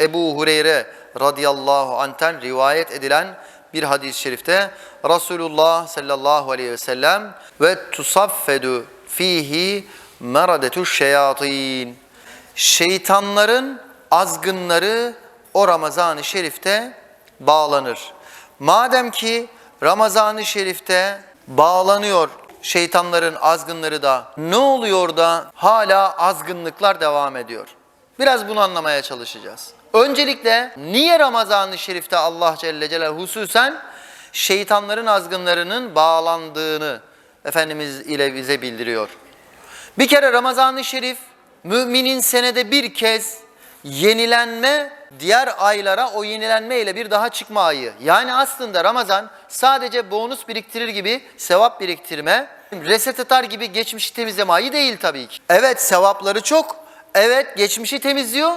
Ebu Hureyre radıyallahu anh'ten rivayet edilen bir hadis-i şerifte Resulullah sallallahu aleyhi ve sellem ve tusaffedu fihi meradetu şeyatin şeytanların azgınları o Ramazan-ı Şerif'te bağlanır. Madem ki Ramazan-ı Şerif'te bağlanıyor şeytanların azgınları da ne oluyor da hala azgınlıklar devam ediyor? Biraz bunu anlamaya çalışacağız. Öncelikle niye Ramazan-ı Şerif'te Allah Celle Celaluhu hususen şeytanların azgınlarının bağlandığını Efendimiz ile bize bildiriyor. Bir kere Ramazan-ı Şerif müminin senede bir kez yenilenme diğer aylara o yenilenme ile bir daha çıkma ayı. Yani aslında Ramazan sadece bonus biriktirir gibi sevap biriktirme, reset atar gibi geçmişi temizleme ayı değil tabii ki. Evet sevapları çok, evet geçmişi temizliyor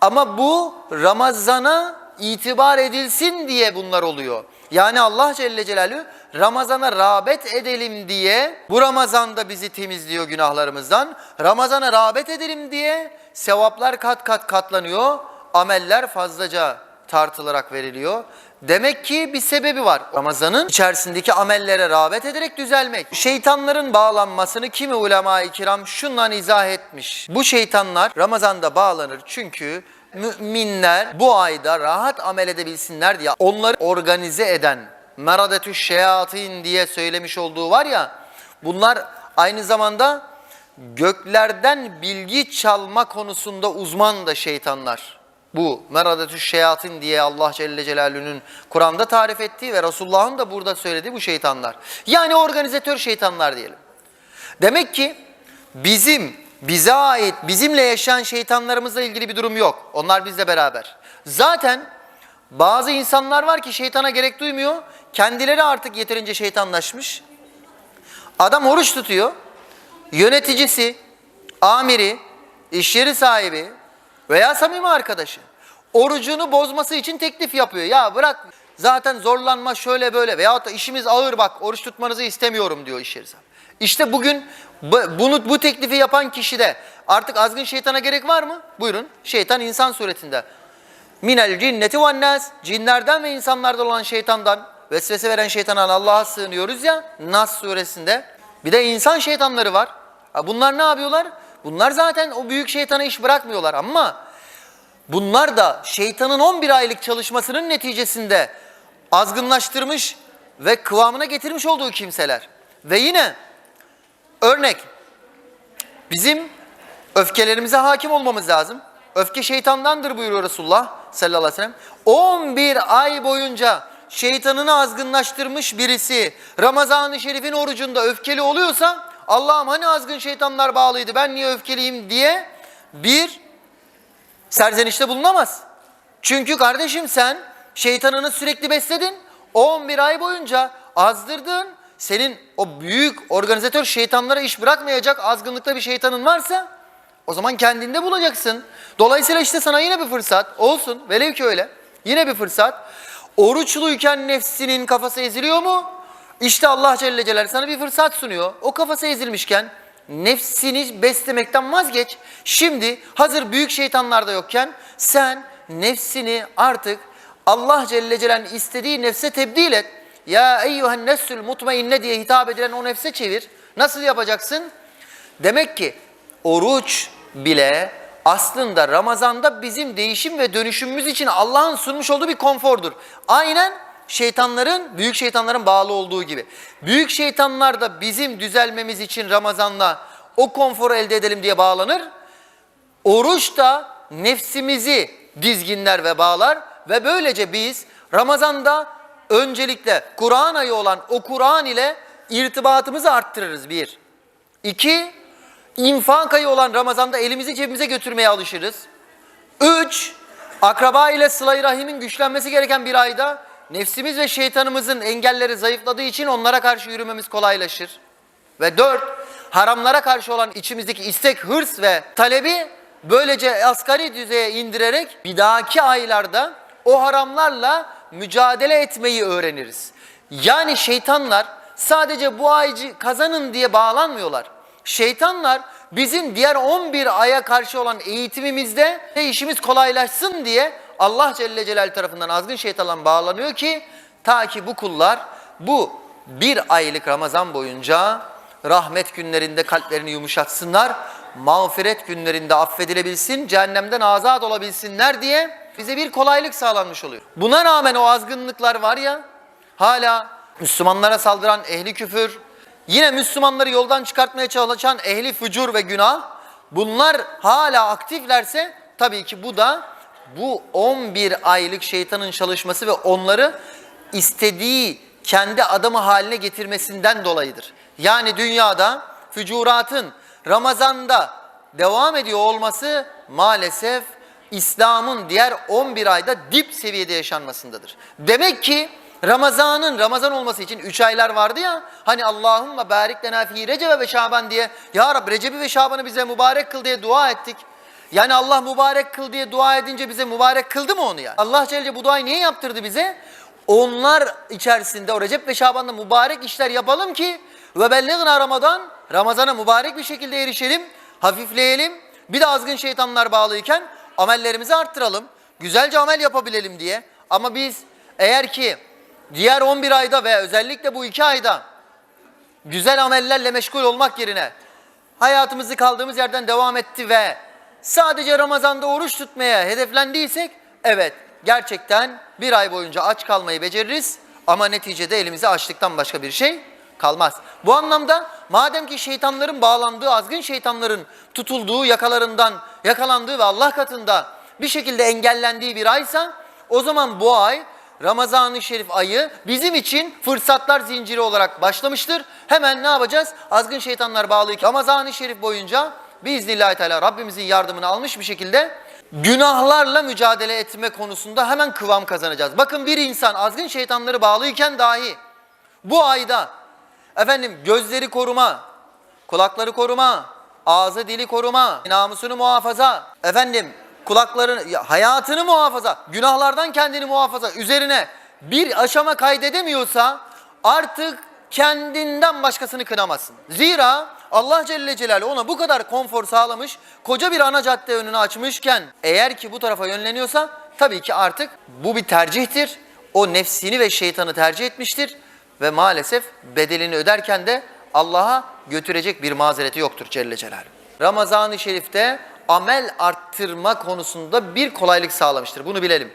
ama bu Ramazan'a itibar edilsin diye bunlar oluyor. Yani Allah Celle Celaluhu Ramazan'a rağbet edelim diye bu Ramazan'da bizi temizliyor günahlarımızdan. Ramazan'a rağbet edelim diye sevaplar kat kat katlanıyor. Ameller fazlaca tartılarak veriliyor. Demek ki bir sebebi var. Ramazan'ın içerisindeki amellere rağbet ederek düzelmek. Şeytanların bağlanmasını kimi ulema-i kiram şundan izah etmiş. Bu şeytanlar Ramazan'da bağlanır çünkü müminler bu ayda rahat amel edebilsinler diye onları organize eden meradetü şeyatin diye söylemiş olduğu var ya bunlar aynı zamanda göklerden bilgi çalma konusunda uzman da şeytanlar. Bu meradetü şeyatin diye Allah Celle Celaluhu'nun Kur'an'da tarif ettiği ve Resulullah'ın da burada söylediği bu şeytanlar. Yani organizatör şeytanlar diyelim. Demek ki bizim bize ait, bizimle yaşayan şeytanlarımızla ilgili bir durum yok. Onlar bizle beraber. Zaten bazı insanlar var ki şeytana gerek duymuyor. Kendileri artık yeterince şeytanlaşmış. Adam oruç tutuyor. Yöneticisi, amiri, iş yeri sahibi veya samimi arkadaşı orucunu bozması için teklif yapıyor. Ya bırak zaten zorlanma şöyle böyle veyahut da işimiz ağır bak oruç tutmanızı istemiyorum diyor iş yeri. İşte bugün bu- bunu bu teklifi yapan kişide artık azgın şeytana gerek var mı? Buyurun. Şeytan insan suretinde. Minel cinneti ve nas. Cinlerden ve insanlardan olan şeytandan vesvese veren şeytandan Allah'a sığınıyoruz ya Nas suresinde. Bir de insan şeytanları var. Bunlar ne yapıyorlar? Bunlar zaten o büyük şeytana iş bırakmıyorlar ama bunlar da şeytanın 11 aylık çalışmasının neticesinde azgınlaştırmış ve kıvamına getirmiş olduğu kimseler. Ve yine örnek bizim öfkelerimize hakim olmamız lazım. Öfke şeytandandır buyuruyor Resulullah sallallahu aleyhi ve sellem. 11 ay boyunca şeytanını azgınlaştırmış birisi Ramazan-ı Şerif'in orucunda öfkeli oluyorsa Allah'ım hani azgın şeytanlar bağlıydı ben niye öfkeliyim diye bir serzenişte bulunamaz. Çünkü kardeşim sen şeytanını sürekli besledin. 11 ay boyunca azdırdın. Senin o büyük organizatör şeytanlara iş bırakmayacak azgınlıkta bir şeytanın varsa o zaman kendinde bulacaksın. Dolayısıyla işte sana yine bir fırsat olsun. Velev ki öyle. Yine bir fırsat. Oruçluyken nefsinin kafası eziliyor mu? İşte Allah Celle Celaluhu sana bir fırsat sunuyor. O kafası ezilmişken nefsini beslemekten vazgeç. Şimdi hazır büyük şeytanlar da yokken sen nefsini artık Allah Celle Celaluhu'nun istediği nefse tebdil et. Ya eyyühen nefsül mutmainne diye hitap edilen o nefse çevir. Nasıl yapacaksın? Demek ki oruç bile aslında Ramazan'da bizim değişim ve dönüşümümüz için Allah'ın sunmuş olduğu bir konfordur. Aynen şeytanların, büyük şeytanların bağlı olduğu gibi. Büyük şeytanlar da bizim düzelmemiz için Ramazan'la o konforu elde edelim diye bağlanır. Oruç da nefsimizi dizginler ve bağlar ve böylece biz Ramazan'da öncelikle Kur'an ayı olan o Kur'an ile irtibatımızı arttırırız bir. İki, infak ayı olan Ramazan'da elimizi cebimize götürmeye alışırız. Üç, akraba ile sıla rahimin güçlenmesi gereken bir ayda nefsimiz ve şeytanımızın engelleri zayıfladığı için onlara karşı yürümemiz kolaylaşır. Ve dört, haramlara karşı olan içimizdeki istek, hırs ve talebi böylece asgari düzeye indirerek bir dahaki aylarda o haramlarla mücadele etmeyi öğreniriz. Yani şeytanlar sadece bu aycı kazanın diye bağlanmıyorlar. Şeytanlar bizim diğer 11 aya karşı olan eğitimimizde işimiz kolaylaşsın diye Allah Celle Celal tarafından azgın şeytanla bağlanıyor ki ta ki bu kullar bu bir aylık Ramazan boyunca rahmet günlerinde kalplerini yumuşatsınlar, mağfiret günlerinde affedilebilsin, cehennemden azat olabilsinler diye bize bir kolaylık sağlanmış oluyor. Buna rağmen o azgınlıklar var ya, hala Müslümanlara saldıran ehli küfür, yine Müslümanları yoldan çıkartmaya çalışan ehli fücur ve günah, bunlar hala aktiflerse tabii ki bu da bu 11 aylık şeytanın çalışması ve onları istediği kendi adamı haline getirmesinden dolayıdır. Yani dünyada fücuratın Ramazan'da devam ediyor olması maalesef İslam'ın diğer 11 ayda dip seviyede yaşanmasındadır. Demek ki Ramazan'ın Ramazan olması için 3 aylar vardı ya hani Allahümme barik lena fi Recebe ve Şaban diye Ya Rab Recep'i ve Şaban'ı bize mübarek kıl diye dua ettik. Yani Allah mübarek kıl diye dua edince bize mübarek kıldı mı onu yani? Allah Celle bu duayı niye yaptırdı bize? Onlar içerisinde o Recep ve Şaban'da mübarek işler yapalım ki ve belliğına Ramazan, Ramazan'a mübarek bir şekilde erişelim, hafifleyelim. Bir de azgın şeytanlar bağlıyken amellerimizi arttıralım. Güzelce amel yapabilelim diye. Ama biz eğer ki diğer 11 ayda ve özellikle bu 2 ayda güzel amellerle meşgul olmak yerine hayatımızı kaldığımız yerden devam etti ve sadece Ramazan'da oruç tutmaya hedeflendiysek evet gerçekten bir ay boyunca aç kalmayı beceririz ama neticede elimize açlıktan başka bir şey kalmaz. Bu anlamda madem ki şeytanların bağlandığı, azgın şeytanların tutulduğu, yakalarından yakalandığı ve Allah katında bir şekilde engellendiği bir aysa o zaman bu ay Ramazan-ı Şerif ayı bizim için fırsatlar zinciri olarak başlamıştır. Hemen ne yapacağız? Azgın şeytanlar bağlıyken Ramazan-ı Şerif boyunca biiznillahü teala Rabbimizin yardımını almış bir şekilde günahlarla mücadele etme konusunda hemen kıvam kazanacağız. Bakın bir insan azgın şeytanları bağlıyken dahi bu ayda efendim gözleri koruma, kulakları koruma, ağzı dili koruma, namusunu muhafaza, efendim kulaklarını, ya hayatını muhafaza, günahlardan kendini muhafaza üzerine bir aşama kaydedemiyorsa artık kendinden başkasını kınamasın. Zira Allah Celle Celaluhu ona bu kadar konfor sağlamış, koca bir ana cadde önünü açmışken eğer ki bu tarafa yönleniyorsa tabii ki artık bu bir tercihtir. O nefsini ve şeytanı tercih etmiştir ve maalesef bedelini öderken de Allah'a götürecek bir mazereti yoktur Celle Celaluhu. Ramazan-ı Şerif'te amel arttırma konusunda bir kolaylık sağlamıştır. Bunu bilelim.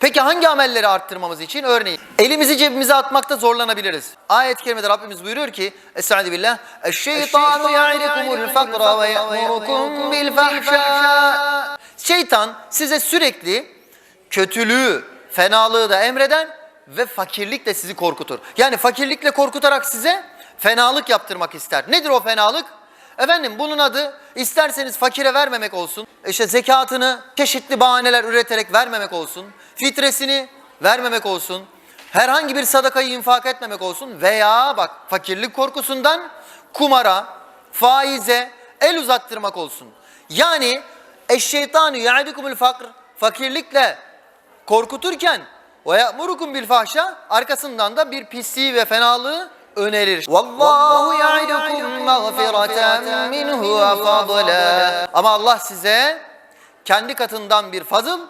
Peki hangi amelleri arttırmamız için? Örneğin elimizi cebimize atmakta zorlanabiliriz. Ayet-i kerimede Rabbimiz buyuruyor ki Estaizu billah Eşşeytanu ya'idukumul fakra ve ya'murukum bil fahşâ Şeytan size sürekli kötülüğü, fenalığı da emreden ve fakirlikle sizi korkutur. Yani fakirlikle korkutarak size fenalık yaptırmak ister. Nedir o fenalık? Efendim bunun adı isterseniz fakire vermemek olsun. İşte zekatını çeşitli bahaneler üreterek vermemek olsun. Fitresini vermemek olsun. Herhangi bir sadakayı infak etmemek olsun. Veya bak fakirlik korkusundan kumara, faize el uzattırmak olsun. Yani eşşeytanu ya'idukumul fakr fakirlikle korkuturken ve ya'murukum bil fahşa arkasından da bir pisliği ve fenalığı önerir. Vallahu ya'idukum mağfireten minhu ve fadla. Ama Allah size kendi katından bir fazıl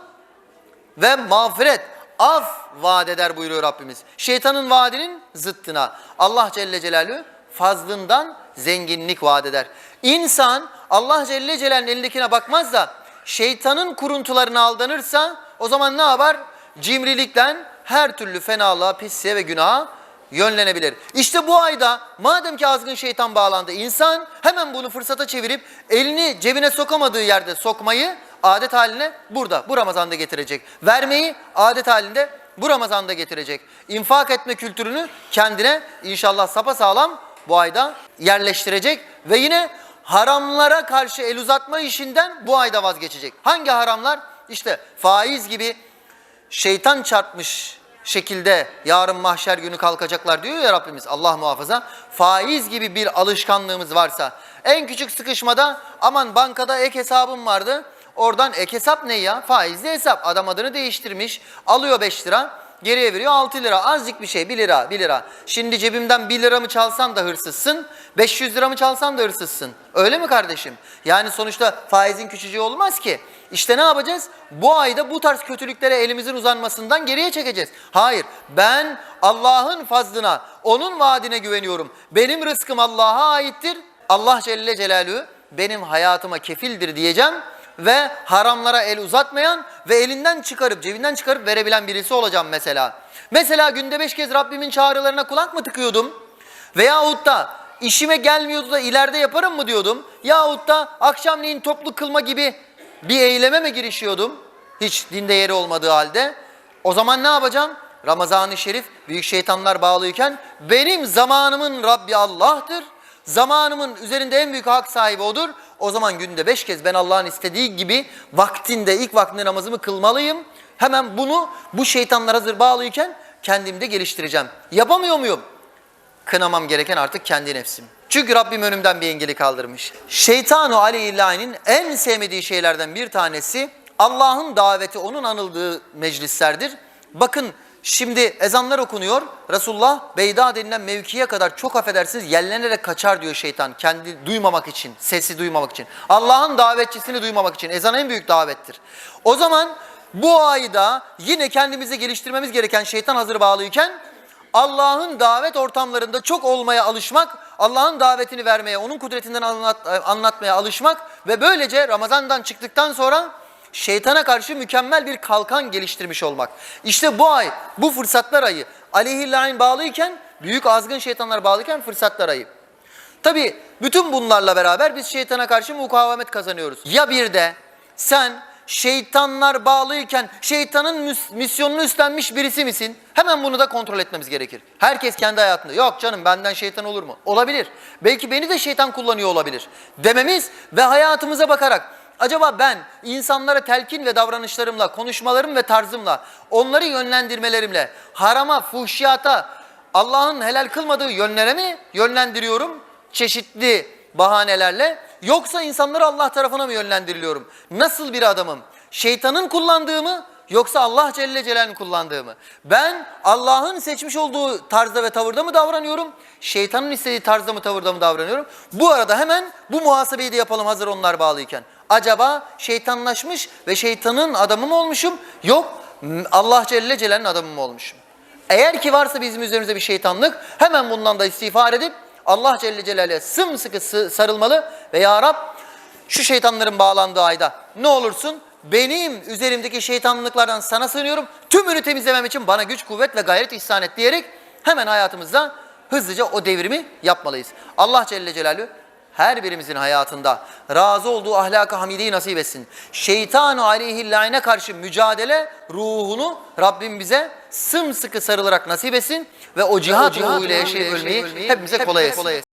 ve mağfiret, af vaat eder buyuruyor Rabbimiz. Şeytanın vaadinin zıttına. Allah Celle Celaluhu fazlından zenginlik vaat eder. İnsan Allah Celle Celal'in elindekine bakmaz da şeytanın kuruntularına aldanırsa o zaman ne yapar? Cimrilikten her türlü fenalığa, pisliğe ve günaha yönlenebilir. İşte bu ayda madem ki azgın şeytan bağlandı insan hemen bunu fırsata çevirip elini cebine sokamadığı yerde sokmayı adet haline burada bu Ramazan'da getirecek. Vermeyi adet halinde bu Ramazan'da getirecek. İnfak etme kültürünü kendine inşallah sapasağlam bu ayda yerleştirecek ve yine haramlara karşı el uzatma işinden bu ayda vazgeçecek. Hangi haramlar? İşte faiz gibi şeytan çarpmış şekilde yarın mahşer günü kalkacaklar diyor ya Rabbimiz Allah muhafaza. Faiz gibi bir alışkanlığımız varsa en küçük sıkışmada aman bankada ek hesabım vardı. Oradan ek hesap ne ya? Faizli hesap. Adam adını değiştirmiş. Alıyor 5 lira. Geriye veriyor 6 lira. Azıcık bir şey 1 lira 1 lira. Şimdi cebimden 1 lira mı çalsan da hırsızsın. 500 lira mı çalsan da hırsızsın. Öyle mi kardeşim? Yani sonuçta faizin küçücüğü olmaz ki. İşte ne yapacağız? Bu ayda bu tarz kötülüklere elimizin uzanmasından geriye çekeceğiz. Hayır ben Allah'ın fazlına, onun vaadine güveniyorum. Benim rızkım Allah'a aittir. Allah Celle Celaluhu benim hayatıma kefildir diyeceğim ve haramlara el uzatmayan ve elinden çıkarıp cebinden çıkarıp verebilen birisi olacağım mesela. Mesela günde beş kez Rabbimin çağrılarına kulak mı tıkıyordum? Veyahut da işime gelmiyordu da ileride yaparım mı diyordum? Yahut da akşamleyin toplu kılma gibi bir eyleme mi girişiyordum? Hiç dinde yeri olmadığı halde. O zaman ne yapacağım? Ramazan-ı Şerif büyük şeytanlar bağlıyken benim zamanımın Rabbi Allah'tır. Zamanımın üzerinde en büyük hak sahibi odur. O zaman günde beş kez ben Allah'ın istediği gibi vaktinde ilk vaktinde namazımı kılmalıyım. Hemen bunu bu şeytanlar hazır bağlıyken kendimde geliştireceğim. Yapamıyor muyum? Kınamam gereken artık kendi nefsim. Çünkü Rabbim önümden bir engeli kaldırmış. Şeytanu aleyhillâhinin en sevmediği şeylerden bir tanesi Allah'ın daveti onun anıldığı meclislerdir. Bakın şimdi ezanlar okunuyor. Resulullah Beyda denilen mevkiye kadar çok affedersiniz yellenerek kaçar diyor şeytan. Kendi duymamak için, sesi duymamak için. Allah'ın davetçisini duymamak için. Ezan en büyük davettir. O zaman bu ayda yine kendimizi geliştirmemiz gereken şeytan hazır bağlıyken Allah'ın davet ortamlarında çok olmaya alışmak, Allah'ın davetini vermeye, onun kudretinden anlat, anlatmaya alışmak ve böylece Ramazan'dan çıktıktan sonra şeytana karşı mükemmel bir kalkan geliştirmiş olmak. İşte bu ay, bu fırsatlar ayı aleyhillahin bağlıyken, büyük azgın şeytanlar bağlıyken fırsatlar ayı. Tabi bütün bunlarla beraber biz şeytana karşı mukavemet kazanıyoruz. Ya bir de sen şeytanlar bağlıyken şeytanın mis- misyonunu üstlenmiş birisi misin? Hemen bunu da kontrol etmemiz gerekir. Herkes kendi hayatında yok canım benden şeytan olur mu? Olabilir. Belki beni de şeytan kullanıyor olabilir. Dememiz ve hayatımıza bakarak acaba ben insanlara telkin ve davranışlarımla, konuşmalarım ve tarzımla, onları yönlendirmelerimle harama, fuhşiyata, Allah'ın helal kılmadığı yönlere mi yönlendiriyorum? Çeşitli bahanelerle yoksa insanları Allah tarafına mı yönlendiriliyorum? Nasıl bir adamım? Şeytanın kullandığı mı yoksa Allah Celle Celal'in kullandığı mı? Ben Allah'ın seçmiş olduğu tarzda ve tavırda mı davranıyorum? Şeytanın istediği tarzda mı tavırda mı davranıyorum? Bu arada hemen bu muhasebeyi de yapalım hazır onlar bağlıyken. Acaba şeytanlaşmış ve şeytanın adamı mı olmuşum? Yok Allah Celle Celal'in adamı mı olmuşum? Eğer ki varsa bizim üzerimizde bir şeytanlık hemen bundan da istiğfar edip Allah Celle Celaluhu'ya sımsıkı sı- sarılmalı ve Ya Rab şu şeytanların bağlandığı ayda ne olursun benim üzerimdeki şeytanlıklardan sana sığınıyorum. Tümünü temizlemem için bana güç, kuvvet ve gayret ihsan et diyerek hemen hayatımızda hızlıca o devrimi yapmalıyız. Allah Celle Celaluhu her birimizin hayatında razı olduğu ahlak-ı hamideyi nasip etsin. Şeytan-ı aleyhillâine karşı mücadele ruhunu Rabbim bize sımsıkı sarılarak nasip etsin ve o cihat, ruhuyla yaşayıp ölmeyi hepimize kolay etsin.